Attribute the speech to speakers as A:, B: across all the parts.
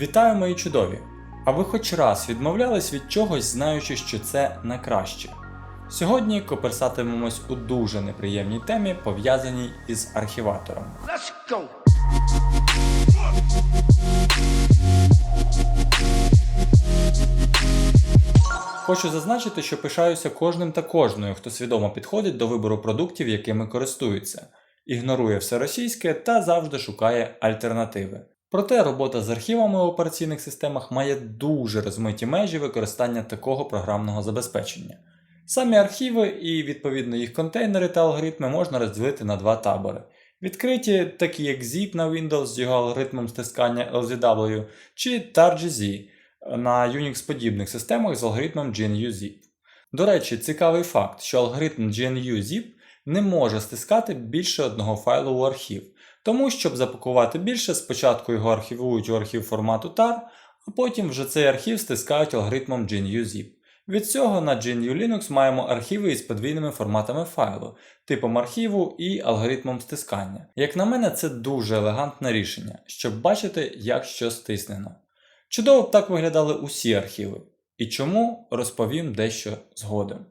A: Вітаю, мої чудові! А ви хоч раз відмовлялись від чогось, знаючи, що це на краще? Сьогодні коперсатимемось у дуже неприємній темі, пов'язаній із архіватором.
B: Let's go.
A: Хочу зазначити, що пишаюся кожним та кожною, хто свідомо підходить до вибору продуктів, якими користується, ігнорує все російське та завжди шукає альтернативи. Проте робота з архівами у операційних системах має дуже розмиті межі використання такого програмного забезпечення. Самі архіви і відповідно їх контейнери та алгоритми можна розділити на два табори. Відкриті, такі як Zip на Windows з його алгоритмом стискання LZW, чи TarGZ на Unix-подібних системах з алгоритмом GNU-Zip. До речі, цікавий факт, що алгоритм GNU-Zip не може стискати більше одного файлу у архів, тому щоб запакувати більше, спочатку його архівують у архів формату TAR, а потім вже цей архів стискають алгоритмом GNU-Zip. Від цього на GNU Linux маємо архіви із подвійними форматами файлу, типом архіву і алгоритмом стискання. Як на мене, це дуже елегантне рішення, щоб бачити, як що стиснено. Чудово б так виглядали усі архіви. І чому розповім дещо згодом.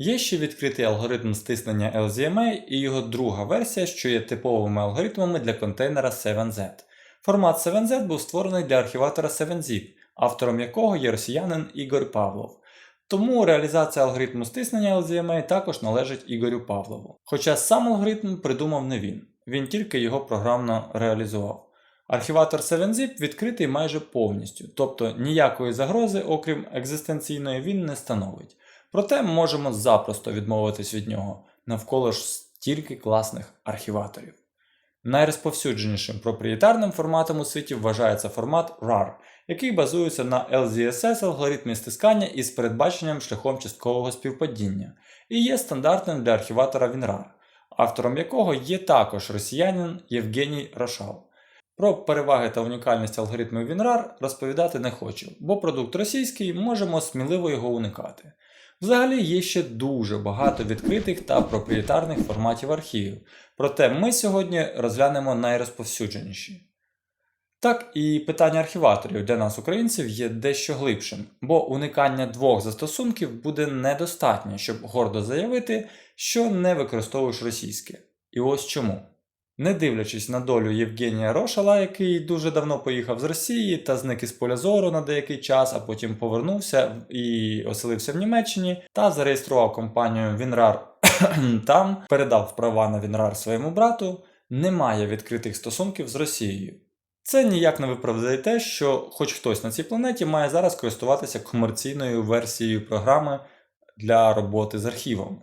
A: Є ще відкритий алгоритм стиснення LZMA і його друга версія, що є типовими алгоритмами для контейнера 7z. Формат 7z був створений для архіватора 7zip, автором якого є росіянин Ігор Павлов. Тому реалізація алгоритму стиснення LZMA також належить Ігорю Павлову. Хоча сам алгоритм придумав не він, він тільки його програмно реалізував. Архіватор 7zip відкритий майже повністю, тобто ніякої загрози, окрім екзистенційної, він не становить. Проте можемо запросто відмовитись від нього, навколо ж стільки класних архіваторів. Найрозповсюдженішим проприєтарним форматом у світі вважається формат RAR, який базується на LZSS алгоритмі стискання із передбаченням шляхом часткового співпадіння, і є стандартним для архіватора WinRAR, автором якого є також росіянин Євгеній Рошал. Про переваги та унікальність алгоритмів WinRAR розповідати не хочу, бо продукт російський можемо сміливо його уникати. Взагалі є ще дуже багато відкритих та проприєтарних форматів архівів, проте ми сьогодні розглянемо найрозповсюдженіші. Так і питання архіваторів для нас, українців, є дещо глибшим, бо уникання двох застосунків буде недостатньо, щоб гордо заявити, що не використовуєш російське. І ось чому. Не дивлячись на долю Євгенія Рошала, який дуже давно поїхав з Росії та зник із поля зору на деякий час, а потім повернувся і оселився в Німеччині та зареєстрував компанію WinRAR там, передав права на WinRAR своєму брату, немає відкритих стосунків з Росією. Це ніяк не виправдає те, що хоч хтось на цій планеті має зараз користуватися комерційною версією програми для роботи з архівами.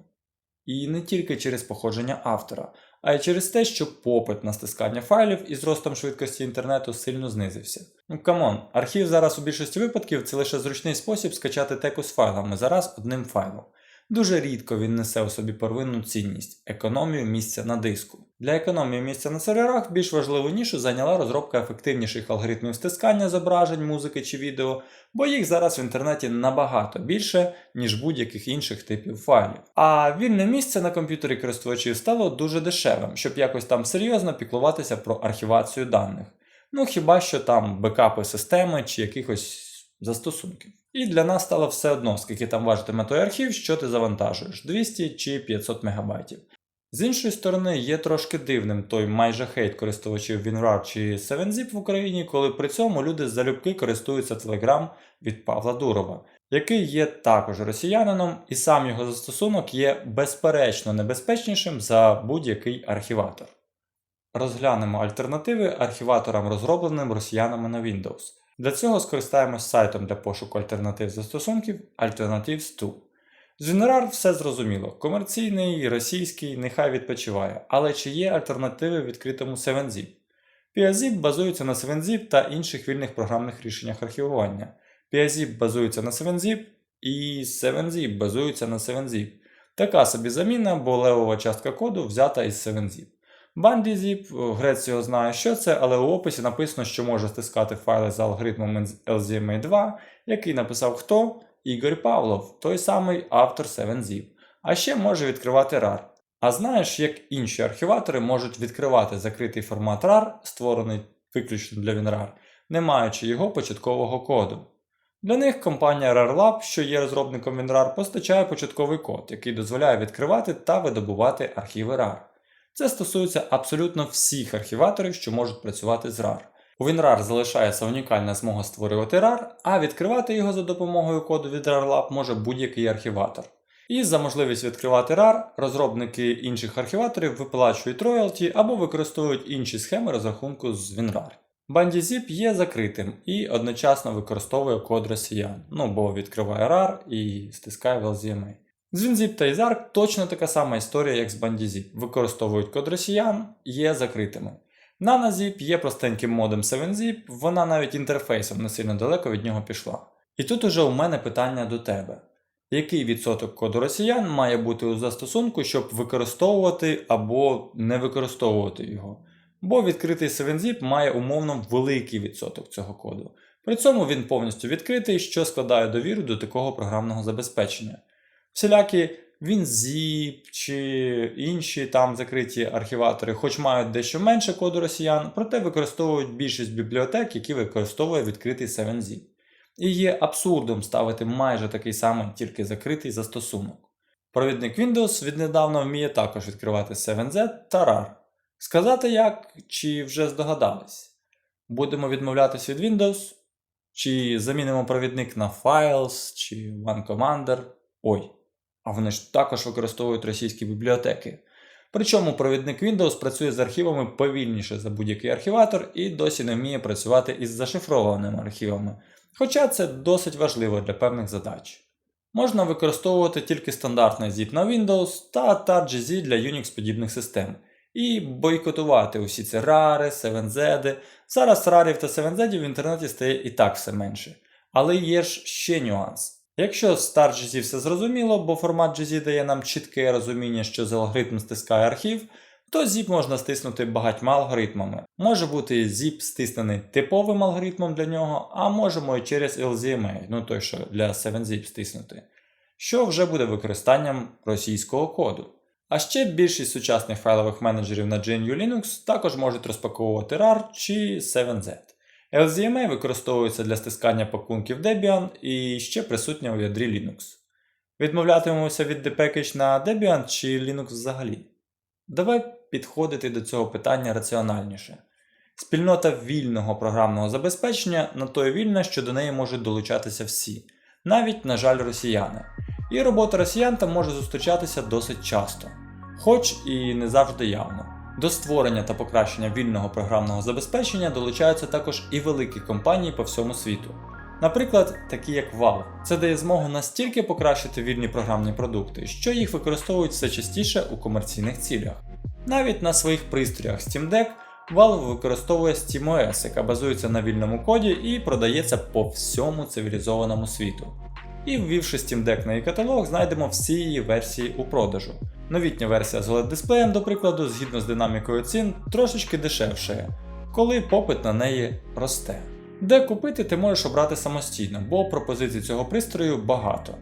A: І не тільки через походження автора, а й через те, що попит на стискання файлів із ростом швидкості інтернету сильно знизився. Ну камон, архів зараз у більшості випадків це лише зручний спосіб скачати теку з файлами зараз одним файлом. Дуже рідко він несе у собі первинну цінність економію місця на диску. Для економії місця на серверах більш важливу нішу зайняла розробка ефективніших алгоритмів стискання зображень, музики чи відео, бо їх зараз в інтернеті набагато більше, ніж будь-яких інших типів файлів. А вільне місце на комп'ютері користувачів стало дуже дешевим, щоб якось там серйозно піклуватися про архівацію даних. Ну хіба що там бекапи системи чи якихось застосунків. І для нас стало все одно, скільки там важитиме той архів, що ти завантажуєш 200 чи 500 МБ. З іншої сторони, є трошки дивним той майже хейт користувачів WinRAR чи 7zip в Україні, коли при цьому люди залюбки користуються Telegram від Павла Дурова, який є також росіянином, і сам його застосунок є безперечно небезпечнішим за будь-який архіватор. Розглянемо альтернативи архіваторам, розробленим росіянами на Windows. Для цього скористаємось сайтом для пошуку альтернатив застосунків Alternatives 2. З WinRAR все зрозуміло. Комерційний, російський, нехай відпочиває. Але чи є альтернативи відкритому 7zip? PiaZip базується на 7zip та інших вільних програмних рішеннях архівування. PiaZip базується на 7zip і 7zip базується на 7zip. Така собі заміна, бо левова частка коду взята із 7zip. BandyZip, грець його знає, що це, але у описі написано, що може стискати файли за алгоритмом LZMA 2, який написав хто? Ігор Павлов, той самий автор 7zip. А ще може відкривати RAR. А знаєш, як інші архіватори можуть відкривати закритий формат RAR, створений виключно для WinRAR, не маючи його початкового коду. Для них компанія RARLab, що є розробником WinRAR, постачає початковий код, який дозволяє відкривати та видобувати архіви RAR. Це стосується абсолютно всіх архіваторів, що можуть працювати з RAR. У WinRAR залишається унікальна змога створювати RAR, а відкривати його за допомогою коду від RARLab може будь-який архіватор. І за можливість відкривати RAR розробники інших архіваторів виплачують роялті або використовують інші схеми розрахунку з WinRAR. BandyZip є закритим і одночасно використовує код росіян, ну бо відкриває RAR і стискає в LZMA. З WinZip та Izark точно така сама історія, як з BandyZip. Використовують код росіян, є закритими. NanoZip є простеньким модем 7zip, вона навіть інтерфейсом не сильно далеко від нього пішла. І тут уже у мене питання до тебе. Який відсоток коду росіян має бути у застосунку, щоб використовувати або не використовувати його? Бо відкритий 7zip має умовно великий відсоток цього коду. При цьому він повністю відкритий, що складає довіру до такого програмного забезпечення. Всілякі WinZip чи інші там закриті архіватори, хоч мають дещо менше коду росіян, проте використовують більшість бібліотек, які використовує відкритий 7zip. І є абсурдом ставити майже такий самий, тільки закритий застосунок. Провідник Windows віднедавна вміє також відкривати 7Z та RAR. Сказати як, чи вже здогадались? Будемо відмовлятись від Windows, чи замінимо провідник на Files, чи One Commander. Ой, а вони ж також використовують російські бібліотеки. Причому провідник Windows працює з архівами повільніше за будь-який архіватор і досі не вміє працювати із зашифрованими архівами. Хоча це досить важливо для певних задач. Можна використовувати тільки стандартний zip на Windows та TARGZ для Unix подібних систем. І бойкотувати усі ці рари, 7Z. Зараз рарів та 7Z в інтернеті стає і так все менше. Але є ж ще нюанс. Якщо з TARGZ все зрозуміло, бо формат GZ дає нам чітке розуміння, що за алгоритм стискає архів, то zip можна стиснути багатьма алгоритмами. Може бути zip стиснений типовим алгоритмом для нього, а можемо і через LZMA, ну той, що для 7zip стиснути, що вже буде використанням російського коду. А ще більшість сучасних файлових менеджерів на GNU Linux також можуть розпаковувати RAR чи 7z. LZMA використовується для стискання пакунків Debian і ще присутня у ядрі Linux. Відмовлятимемося від Depackage на Debian чи Linux взагалі? Давай підходити до цього питання раціональніше. Спільнота вільного програмного забезпечення на то й вільна, що до неї можуть долучатися всі, навіть, на жаль, росіяни. І робота росіян там може зустрічатися досить часто, хоч і не завжди явно. До створення та покращення вільного програмного забезпечення долучаються також і великі компанії по всьому світу. Наприклад, такі як Valve. Це дає змогу настільки покращити вільні програмні продукти, що їх використовують все частіше у комерційних цілях. Навіть на своїх пристроях Steam Deck Valve використовує SteamOS, яка базується на вільному коді і продається по всьому цивілізованому світу. І ввівши Steam Deck на її каталог, знайдемо всі її версії у продажу. Новітня версія з oled дисплеєм, до прикладу, згідно з динамікою цін, трошечки дешевшає, коли попит на неї росте. Де купити ти можеш обрати самостійно, бо пропозицій цього пристрою багато.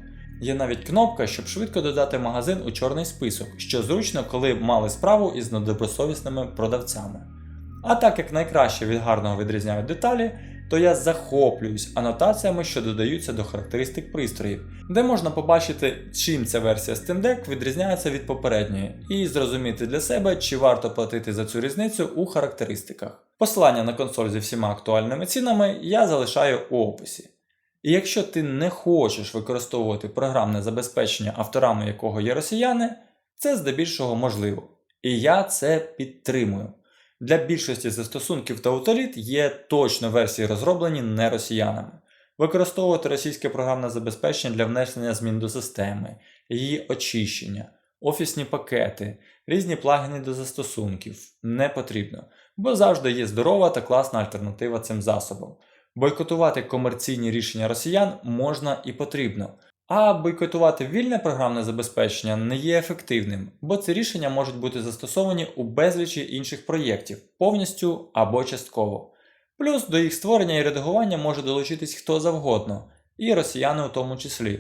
A: Є навіть кнопка, щоб швидко додати магазин у чорний список, що зручно, коли мали справу із недобросовісними продавцями. А так як найкраще від гарного відрізняють деталі, то я захоплююсь анотаціями, що додаються до характеристик пристроїв, де можна побачити, чим ця версія Steam Deck відрізняється від попередньої, і зрозуміти для себе, чи варто платити за цю різницю у характеристиках. Посилання на консоль зі всіма актуальними цінами я залишаю у описі. І якщо ти не хочеш використовувати програмне забезпечення, авторами якого є росіяни, це здебільшого можливо. І я це підтримую. Для більшості застосунків та утиліт є точно версії розроблені не росіянами. Використовувати російське програмне забезпечення для внесення змін до системи, її очищення, офісні пакети, різні плагіни до застосунків не потрібно, бо завжди є здорова та класна альтернатива цим засобам. Бойкотувати комерційні рішення росіян можна і потрібно, а бойкотувати вільне програмне забезпечення не є ефективним, бо ці рішення можуть бути застосовані у безлічі інших проєктів повністю або частково. Плюс до їх створення і редагування може долучитись хто завгодно, і росіяни у тому числі.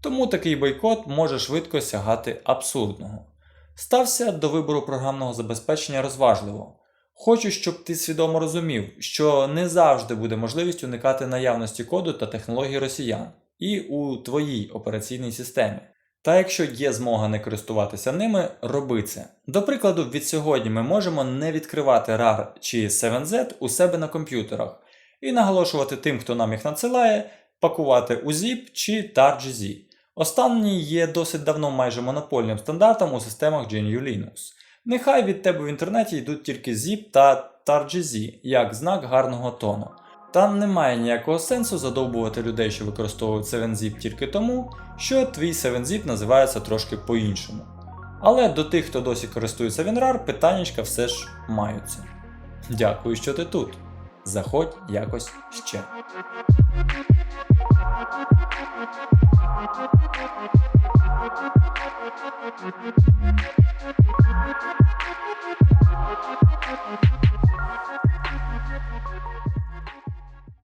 A: Тому такий бойкот може швидко сягати абсурдного. Стався до вибору програмного забезпечення розважливо. Хочу, щоб ти свідомо розумів, що не завжди буде можливість уникати наявності коду та технологій росіян і у твоїй операційній системі. Та якщо є змога не користуватися ними, роби це. До прикладу, від сьогодні ми можемо не відкривати RAR чи 7Z у себе на комп'ютерах і наголошувати тим, хто нам їх надсилає, пакувати у ZIP чи TAR-GZ. Останній є досить давно майже монопольним стандартом у системах GNU Linux. Нехай від тебе в інтернеті йдуть тільки ZIP та TAR-GZ як знак гарного тону. Там немає ніякого сенсу задовбувати людей, що використовують 7zip тільки тому, що твій 7zip називається трошки по-іншому. Але до тих, хто досі користується WinRAR, питаннячка все ж маються. Дякую, що ти тут. Заходь якось ще.
B: Thank you.